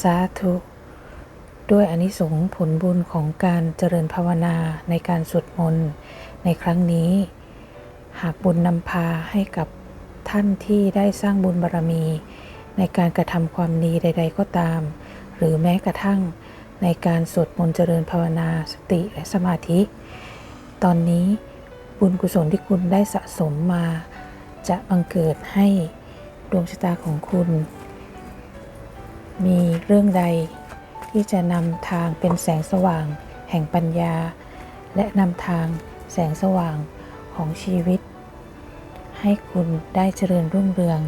สาธุ ด้วยอนิสงส์ผลบุญของการเจริญภาวนาในการสวดมนต์ในครั้งนี้ หากบุญนำพาให้กับท่านที่ได้สร้างบุญบารรมี ในการกระทำความดีใด ๆ ก็ตาม หรือแม้กระทั่งในการสวดมนต์เจริญภาวนาสติและสมาธิ ตอนนี้บุญกุศลที่คุณได้สะสมมา จะบังเกิดให้ดวงชะตาของคุณ มีเรื่องใดที่จะนำทางเป็นแสงสว่างแห่งปัญญา และนำทางแสงสว่างของชีวิต ให้คุณได้เจริญรุ่งเรือง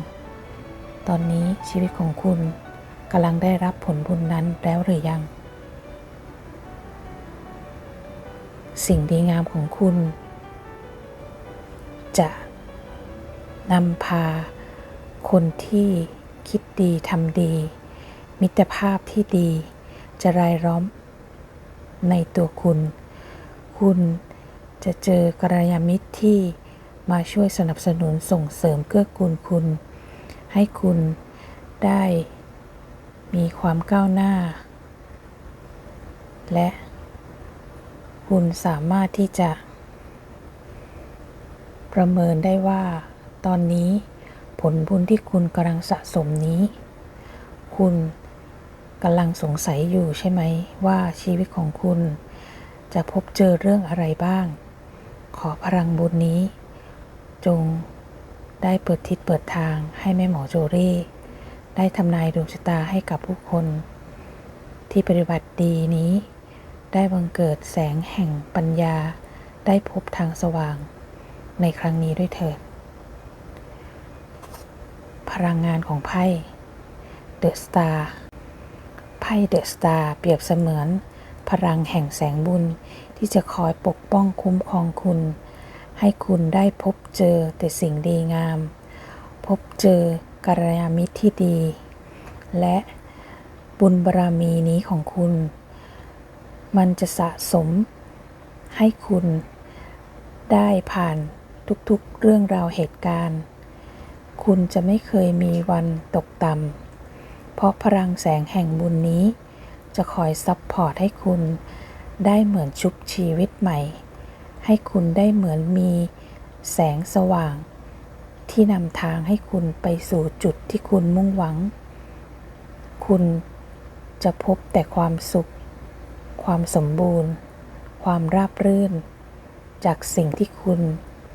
ตอนนี้ชีวิตของคุณกำลังได้รับผลบุญนั้นแล้วหรือยัง สิ่งดีงามของคุณ จะนำพาคนที่คิดดีทำดี มิตรภาพที่ดี จะรายล้อมในตัวคุณ คุณจะเจอกระยาณมิตรที่มาช่วยสนับสนุนส่งเสริมเกื้อกูลคุณ ให้คุณได้มีความก้าวหน้า และคุณสามารถที่จะ ประเมินได้ว่า ตอนนี้ผลบุญที่คุณกำลังสะสมนี้ คุณ กำลังสงสัยอยู่ใช่ไหมว่าชีวิตของคุณ จะพบเจอเรื่องอะไรบ้าง ขอพลังบุญนี้ จงได้เปิดทิศเปิดทางให้แม่หมอโจรี่ ได้ทำนายดวงชะตาให้กับผู้คน ที่ปฏิบัติดีนี้ ได้บังเกิดแสงแห่งปัญญา ได้พบทางสว่าง ในครั้งนี้ด้วยเถิดพลังงานของไพ่เดอะสตาร์ พ่เดอะสตาร์เปรียบเสมือน พลังแห่งแสงบุญที่จะคอยปกป้องคุ้มครองคุณ ให้คุณได้พบเจอแต่สิ่งดีงาม พบเจอกัลยาณมิตรที่ดี และบุญบารรมีนี้ของคุณ มันจะสะสมให้คุณได้ผ่านทุกๆเรื่องราวเหตุการณ์ คุณจะไม่เคยมีวันตกต่ำ เพราะพลังแสงแห่งบุญนี้ จะคอยซับพอร์ตให้คุณ ได้เหมือนชุบชีวิตใหม่ ให้คุณได้เหมือนมีแสงสว่าง ที่นำทางให้คุณไปสู่จุดที่คุณมุ่งหวัง คุณจะพบแต่ความสุข ความสมบูรณ์ ความราบรื่น จากสิ่งที่คุณ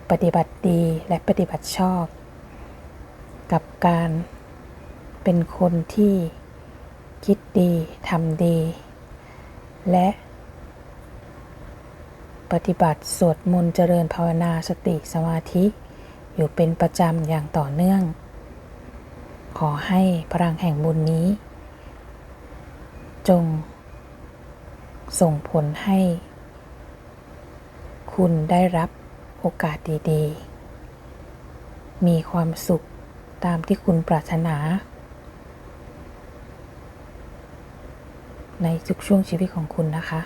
ปฏิบัติดีและปฏิบัติชอบ กับการ เป็นคนที่คิดดีทำดี และ ปฏิบัติสวดมนต์เจริญภาวนาสติสมาธิ อยู่เป็นประจำอย่างต่อเนื่อง ขอให้พลังแห่งบุญนี้ จง ส่งผลให้ คุณได้รับโอกาสดี ๆ มีความสุขตามที่คุณปรารถนา ในทุกช่วงชีวิตของคุณนะคะ